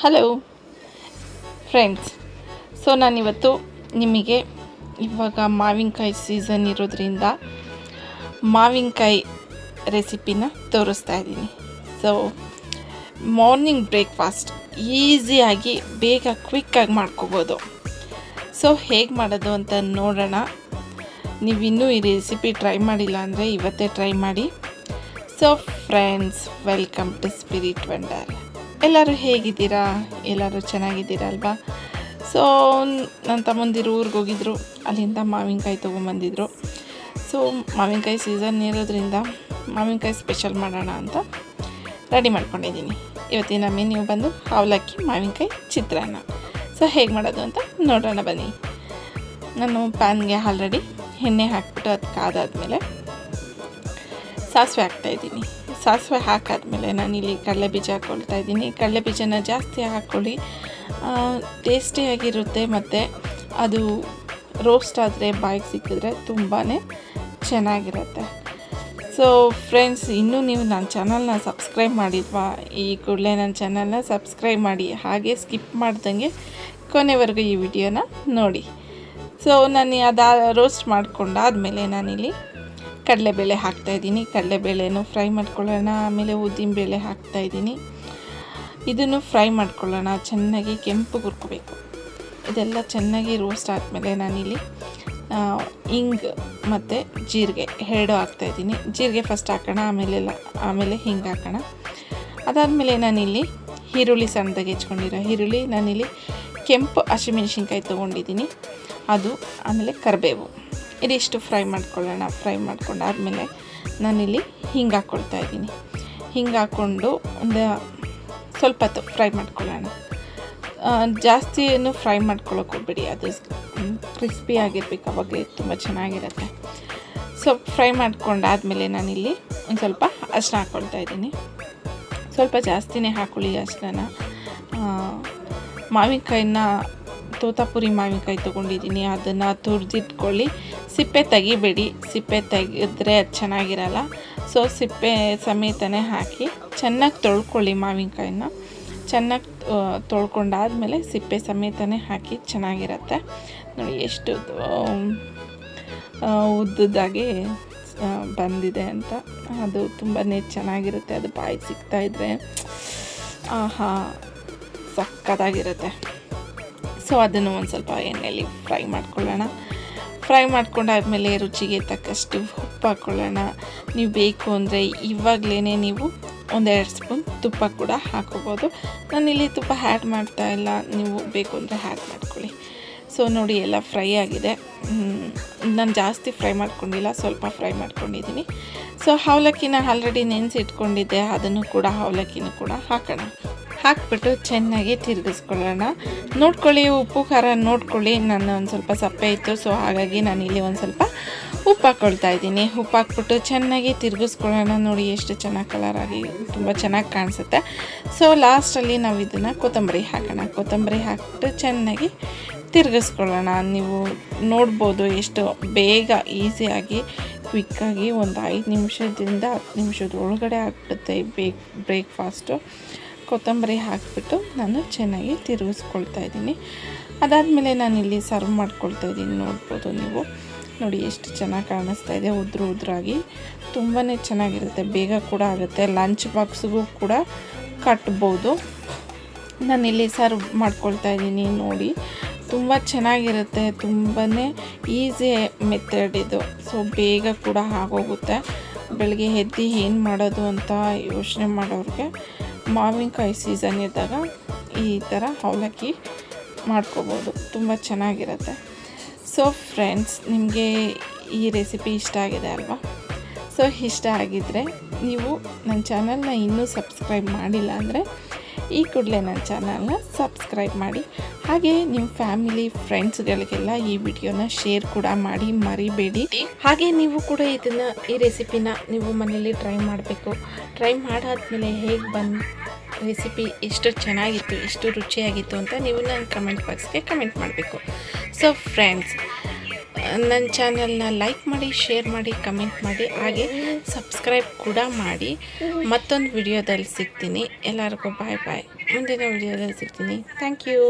Hello friends so ನಾನಿವತ್ತು ನಿಮಗೆ ಇವಾಗ ಮಾವಿನಕಾಯಿ ಸೀಸನ್ ಇರೋದ್ರಿಂದ ಮಾವಿನಕಾಯಿ ರೆಸಿಪಿನ ತೋರಿಸ್ತಾ ಇದ್ದೀನಿ. ಸೊ ಮಾರ್ನಿಂಗ್ ಬ್ರೇಕ್ಫಾಸ್ಟ್ ಈಸಿಯಾಗಿ ಬೇಗ ಕ್ವಿಕ್ಕಾಗಿ ಮಾಡ್ಕೋಬೋದು. ಸೊ ಹೇಗೆ ಮಾಡೋದು ಅಂತ ನೋಡೋಣ. ನೀವಿನ್ನೂ ಈ ರೆಸಿಪಿ ಟ್ರೈ ಮಾಡಿಲ್ಲ ಅಂದರೆ ಇವತ್ತೇ ಟ್ರೈ ಮಾಡಿ. So friends welcome to Spirit Wonder ಎಲ್ಲರೂ ಹೇಗಿದ್ದೀರಾ? ಎಲ್ಲರೂ ಚೆನ್ನಾಗಿದ್ದೀರಾ ಅಲ್ವಾ ಸೊ ನನ್ನ ತಮ್ಮಂದಿರು ಊರಿಗೆ ಹೋಗಿದ್ರು. ಅಲ್ಲಿಂದ ಮಾವಿನಕಾಯಿ ತೊಗೊಂಬಂದಿದ್ರು. ಸೊ ಮಾವಿನಕಾಯಿ ಸೀಸನ್ ಇರೋದ್ರಿಂದ ಮಾವಿನಕಾಯಿ ಸ್ಪೆಷಲ್ ಮಾಡೋಣ ಅಂತ ರೆಡಿ ಮಾಡ್ಕೊಂಡಿದ್ದೀನಿ. ಇವತ್ತಿನ ಮೆನ್ಯೂ ಬಂದು ಅವಲಕ್ಕಿ, ಮಾವಿನಕಾಯಿ, ಚಿತ್ರಾನ್ನ. ಸೊ ಹೇಗೆ ಮಾಡೋದು ಅಂತ ನೋಡೋಣ ಬನ್ನಿ. ನಾನು ಪ್ಯಾನ್ಗೆ ಆಲ್ರೆಡಿ ಎಣ್ಣೆ ಹಾಕ್ಬಿಟ್ಟು ಅದು ಕಾದಾದ್ಮೇಲೆ ಸಾಸಿವೆ ಹಾಕ್ತಾಯಿದ್ದೀನಿ ಸಾಸಿವೆ ಹಾಕಾದ್ಮೇಲೆ ನಾನಿಲ್ಲಿ ಕಡಲೆ ಬೀಜ ಹಾಕ್ಕೊಳ್ತಾ ಇದ್ದೀನಿ. ಕಡಲೆ ಬೀಜನ ಜಾಸ್ತಿ ಹಾಕ್ಕೊಳ್ಳಿ. ಟೇಸ್ಟಿಯಾಗಿರುತ್ತೆ ಮತ್ತು ಅದು ರೋಸ್ಟ್ ಆದರೆ ಬಾಯಿಗೆ ಸಿಕ್ಕಿದ್ರೆ ತುಂಬಾ ಚೆನ್ನಾಗಿರುತ್ತೆ. ಸೊ ಫ್ರೆಂಡ್ಸ್ ಇನ್ನೂ ನೀವು ನನ್ನ ಚಾನಲ್ನ ಸಬ್ಸ್ಕ್ರೈಬ್ ಮಾಡಿದ್ವಾ ಈ ಕೂಡಲೇ ನನ್ನ ಚಾನಲ್ನ ಸಬ್ಸ್ಕ್ರೈಬ್ ಮಾಡಿ. ಹಾಗೆ ಸ್ಕಿಪ್ ಮಾಡ್ದಂಗೆ ಕೊನೆವರೆಗೂ ಈ ವಿಡಿಯೋನ ನೋಡಿ. ಸೊ ನಾನು ಅದಾ ರೋಸ್ಟ್ ಮಾಡ್ಕೊಂಡಾದಮೇಲೆ ನಾನಿಲ್ಲಿ ಕಡಲೆಬೇಳೆ ಹಾಕ್ತಾಯಿದ್ದೀನಿ ಕಡಲೆಬೇಳೆನೂ ಫ್ರೈ ಮಾಡ್ಕೊಳ್ಳೋಣ. ಆಮೇಲೆ ಉದ್ದಿನಬೇಳೆ ಹಾಕ್ತಾಯಿದ್ದೀನಿ ಇದನ್ನು ಫ್ರೈ ಮಾಡ್ಕೊಳ್ಳೋಣ. ಚೆನ್ನಾಗಿ ಕೆಂಪು ಹುರ್ಕೋಬೇಕು. ಇದೆಲ್ಲ ಚೆನ್ನಾಗಿ ರೋಸ್ಟ್ ಆದಮೇಲೆ ನಾನಿಲ್ಲಿ ಹಿಂಗ್ ಮತ್ತು ಜೀರಿಗೆ ಎರಡು ಹಾಕ್ತಾಯಿದ್ದೀನಿ ಜೀರಿಗೆ ಫಸ್ಟ್ ಹಾಕೋಣ, ಆಮೇಲೆ ಆಮೇಲೆ ಹಿಂಗೆ ಹಾಕೋಣ. ಅದಾದಮೇಲೆ ನಾನಿಲ್ಲಿ ಈರುಳ್ಳಿ ಸಣ್ಣದಾಗಿ ಹೆಚ್ಕೊಂಡಿರೋ ಈರುಳ್ಳಿ, ನಾನಿಲ್ಲಿ ಕೆಂಪು ಹಸಿಮೆಣ್ಸಿನ್ಕಾಯಿ ತೊಗೊಂಡಿದ್ದೀನಿ. ಅದು ಆಮೇಲೆ ಕರಿಬೇವು. ಇದಿಷ್ಟು ಫ್ರೈ ಮಾಡ್ಕೊಳ್ಳೋಣ. ಫ್ರೈ ಮಾಡ್ಕೊಂಡಾದ್ಮೇಲೆ ನಾನಿಲ್ಲಿ ಹಿಂಗೆ ಹಾಕ್ಕೊಳ್ತಾ ಇದ್ದೀನಿ. ಹಿಂಗೆ ಹಾಕ್ಕೊಂಡು ಒಂದು ಸ್ವಲ್ಪ ಹೊತ್ತು ಫ್ರೈ ಮಾಡ್ಕೊಳ್ಳೋಣ. ಜಾಸ್ತಿ ಏನು ಫ್ರೈ ಮಾಡ್ಕೊಳ್ಳೋಕೆ ಹೋಗ್ಬೇಡಿ. ಅದು ಕ್ರಿಸ್ಪಿ ಆಗಿರ್ಬೇಕು. ಅವಾಗಲೇ ತುಂಬ ಚೆನ್ನಾಗಿರುತ್ತೆ. ಸೊ, ಫ್ರೈ ಮಾಡ್ಕೊಂಡಾದಮೇಲೆ ನಾನಿಲ್ಲಿ ಒಂದು ಸ್ವಲ್ಪ ಅರಿಶಿನ ಹಾಕ್ಕೊಳ್ತಾ ಇದ್ದೀನಿ. ಸ್ವಲ್ಪ ಜಾಸ್ತಿನೇ ಹಾಕೊಳ್ಳಿ ಅರಿಶಿನ ಮಾವಿನಕಾಯಿನ, ತೋತಾಪುರಿ ಮಾವಿನಕಾಯಿ ತೊಗೊಂಡಿದ್ದೀನಿ. ಅದನ್ನು ತುರಿದಿಟ್ಕೊಳ್ಳಿ. ಸಿಪ್ಪೆ ತೆಗಿಬೇಡಿ. ಸಿಪ್ಪೆ ತೆಗೆದ್ರೆ ಅದು ಚೆನ್ನಾಗಿರಲ್ಲ. ಸೊ ಸಿಪ್ಪೆ ಸಮೇತನೇ ಹಾಕಿ ಚೆನ್ನಾಗಿ ತೊಳ್ಕೊಳ್ಳಿ ಮಾವಿನಕಾಯಿನ. ಚೆನ್ನಾಗಿ ತೊಳ್ಕೊಂಡಾದಮೇಲೆ ಸಿಪ್ಪೆ ಸಮೇತನೇ ಹಾಕಿ ಚೆನ್ನಾಗಿರುತ್ತೆ. ನೋಡಿ ಎಷ್ಟು ಉದ್ದದಾಗಿ ಬಂದಿದೆ ಅಂತ. ಅದು ತುಂಬಾ ಚೆನ್ನಾಗಿರುತ್ತೆ. ಅದು ಬಾಯಿ ಸಿಗ್ತಾಯಿದ್ರೆ ಆಹಾ, ಸಕ್ಕತ್ತಾಗಿರುತ್ತೆ. ಸೊ ಅದನ್ನು ಒಂದು ಸ್ವಲ್ಪ ಎಣ್ಣೆಯಲ್ಲಿ ಫ್ರೈ ಮಾಡ್ಕೊಳ್ಳೋಣ. ಫ್ರೈ ಮಾಡ್ಕೊಂಡಾದಮೇಲೆ ರುಚಿಗೆ ತಕ್ಕಷ್ಟು ಉಪ್ಪು ಹಾಕ್ಕೊಳ್ಳೋಣ ನೀವು ಬೇಕು ಅಂದರೆ ಇವಾಗಲೇ ನೀವು ಒಂದೆರಡು ಸ್ಪೂನ್ ತುಪ್ಪ ಕೂಡ ಹಾಕೋಬೋದು. ನಾನಿಲ್ಲಿ ತುಪ್ಪ ಹ್ಯಾಡ್ ಮಾಡ್ತಾ ಇಲ್ಲ. ನೀವು ಬೇಕು ಅಂದರೆ ಹ್ಯಾಡ್ ಮಾಡ್ಕೊಳ್ಳಿ. ಸೊ, ನೋಡಿ ಎಲ್ಲ ಫ್ರೈ ಆಗಿದೆ. ನಾನು ಜಾಸ್ತಿ ಫ್ರೈ ಮಾಡ್ಕೊಂಡಿಲ್ಲ. ಸ್ವಲ್ಪ ಫ್ರೈ ಮಾಡ್ಕೊಂಡಿದ್ದೀನಿ. ಸೊ ಅವಲಕ್ಕಿನ ಆಲ್ರೆಡಿ ನೆನೆಸಿಟ್ಕೊಂಡಿದ್ದೆ. ಅದನ್ನು ಕೂಡ ಅವಲಕ್ಕಿನೂ ಕೂಡ ಹಾಕೋಣ. ಹಾಕ್ಬಿಟ್ಟು ಚೆನ್ನಾಗಿ ತಿರುಗಿಸ್ಕೊಳ್ಳೋಣ. ನೋಡ್ಕೊಳ್ಳಿ, ಉಪ್ಪು, ಖಾರ ನೋಡ್ಕೊಳ್ಳಿ. ನಾನು ಒಂದು ಸ್ವಲ್ಪ ಸಪ್ಪೆ ಇತ್ತು ಸೊ ಹಾಗಾಗಿ ನಾನು ಇಲ್ಲಿ ಒಂದು ಸ್ವಲ್ಪ ಉಪ್ಪು ಹಾಕ್ಕೊಳ್ತಾ ಇದ್ದೀನಿ. ಉಪ್ಪು ಹಾಕ್ಬಿಟ್ಟು ಚೆನ್ನಾಗಿ ತಿರುಗಿಸ್ಕೊಳ್ಳೋಣ. ನೋಡಿ, ಎಷ್ಟು ಚೆನ್ನಾಗಿ ಕಲರಾಗಿ ತುಂಬ ಚೆನ್ನಾಗಿ ಕಾಣಿಸುತ್ತೆ. ಸೊ ಲಾಸ್ಟಲ್ಲಿ ನಾವು ಇದನ್ನು ಕೊತ್ತಂಬರಿ ಹಾಕೋಣ. ಕೊತ್ತಂಬರಿ ಹಾಕ್ಬಿಟ್ಟು ಚೆನ್ನಾಗಿ ತಿರುಗಿಸ್ಕೊಳ್ಳೋಣ. ನೀವು ನೋಡ್ಬೋದು ಎಷ್ಟು ಬೇಗ ಈಸಿಯಾಗಿ ಕ್ವಿಕ್ಕಾಗಿ ಒಂದು ಐದು ನಿಮಿಷದಿಂದ ಹತ್ತು ನಿಮಿಷದ ಒಳಗಡೆ ಆಗ್ಬಿಡುತ್ತೆ ಬೇಕ್ ಬ್ರೇಕ್ಫಾಸ್ಟು ಕೊತ್ತಂಬರಿ ಹಾಕಿಬಿಟ್ಟು ನಾನು ಚೆನ್ನಾಗಿ ತಿರುಗಿಸ್ಕೊಳ್ತಾ ಇದ್ದೀನಿ. ಅದಾದಮೇಲೆ ಇಲ್ಲಿ ಸರ್ವ್ ಮಾಡ್ಕೊಳ್ತಾ ಇದ್ದೀನಿ. ನೋಡ್ಬೋದು ನೀವು. ನೋಡಿ, ಎಷ್ಟು ಚೆನ್ನಾಗಿ ಕಾಣಿಸ್ತಾ ಇದೆ. ಉದ್ರು ಉದ್ರಾಗಿ ತುಂಬಾ ಚೆನ್ನಾಗಿರುತ್ತೆ. ಬೇಗ ಕೂಡ ಆಗುತ್ತೆ. ಲಂಚ್ ಬಾಕ್ಸ್ಗೂ ಕೂಡ ಕಟ್ಬೋದು. ನಾನಿಲ್ಲಿ ಸರ್ವ್ ಮಾಡ್ಕೊಳ್ತಾ ಇದ್ದೀನಿ. ನೋಡಿ, ತುಂಬ ಚೆನ್ನಾಗಿರುತ್ತೆ. ತುಂಬಾ ಈಸಿ ಮೆಥಡ್ ಇದು. ಸೊ ಬೇಗ ಕೂಡ ಆಗೋಗುತ್ತೆ. ಬೆಳಗ್ಗೆ ಎದ್ದು ಏನು ಮಾಡೋದು ಅಂತ ಯೋಚನೆ ಮಾಡೋರಿಗೆ ಮಾವಿನಕಾಯಿ ಸೀಸನ್ ಇದ್ದಾಗ ಈ ಥರ ಅವಲಕ್ಕಿ ಮಾಡ್ಕೋಬೋದು. ತುಂಬ ಚೆನ್ನಾಗಿರುತ್ತೆ. ಸೊ ಫ್ರೆಂಡ್ಸ್ ನಿಮಗೆ ಈ ರೆಸಿಪಿ ಇಷ್ಟ ಆಗಿದೆ ಅಲ್ವಾ? ಸೊ ಇಷ್ಟ ಆಗಿದ್ದರೆ ನೀವು ನನ್ನ ಚಾನಲ್ನ ಇನ್ನೂ ಸಬ್ಸ್ಕ್ರೈಬ್ ಮಾಡಿಲ್ಲ ಅಂದರೆ ಈ ಕೂಡಲೇ ನನ್ನ ಚಾನಲ್ನ ಸಬ್ಸ್ಕ್ರೈಬ್ ಮಾಡಿ. ಹಾಗೆ ನಿಮ್ಮ ಫ್ಯಾಮಿಲಿ ಫ್ರೆಂಡ್ಸ್ಗಳಿಗೆಲ್ಲ ಈ ವಿಡಿಯೋನ ಶೇರ್ ಕೂಡ ಮಾಡಿ, ಮರಿಬೇಡಿ. ಹಾಗೆ ನೀವು ಕೂಡ ಇದನ್ನು, ಈ ರೆಸಿಪಿನ ನೀವು ಮನೇಲಿ ಟ್ರೈ ಮಾಡಬೇಕು. ಟ್ರೈ ಮಾಡಾದ್ಮೇಲೆ ಹೇಗೆ ಬಂದು ರೆಸಿಪಿ ಎಷ್ಟು ಚೆನ್ನಾಗಿತ್ತು, ಎಷ್ಟು ರುಚಿಯಾಗಿತ್ತು ಅಂತ ನೀವು ನನ್ನ ಕಮೆಂಟ್ ಬಾಕ್ಸ್ಗೆ ಕಮೆಂಟ್ ಮಾಡಬೇಕು. ಸೊ ಫ್ರೆಂಡ್ಸ್ ನನ್ನ ಚಾನೆಲ್ನ ಲೈಕ್ ಮಾಡಿ, ಶೇರ್ ಮಾಡಿ, ಕಮೆಂಟ್ ಮಾಡಿ, ಹಾಗೆ ಸಬ್ಸ್ಕ್ರೈಬ್ ಕೂಡ ಮಾಡಿ. ಮತ್ತೊಂದು ವಿಡಿಯೋದಲ್ಲಿ ಸಿಗ್ತೀನಿ. ಎಲ್ಲರಿಗೂ ಬಾಯ್ ಬಾಯ್. ಮುಂದಿನ ವಿಡಿಯೋದಲ್ಲಿ ಸಿಗ್ತೀನಿ. Thank you.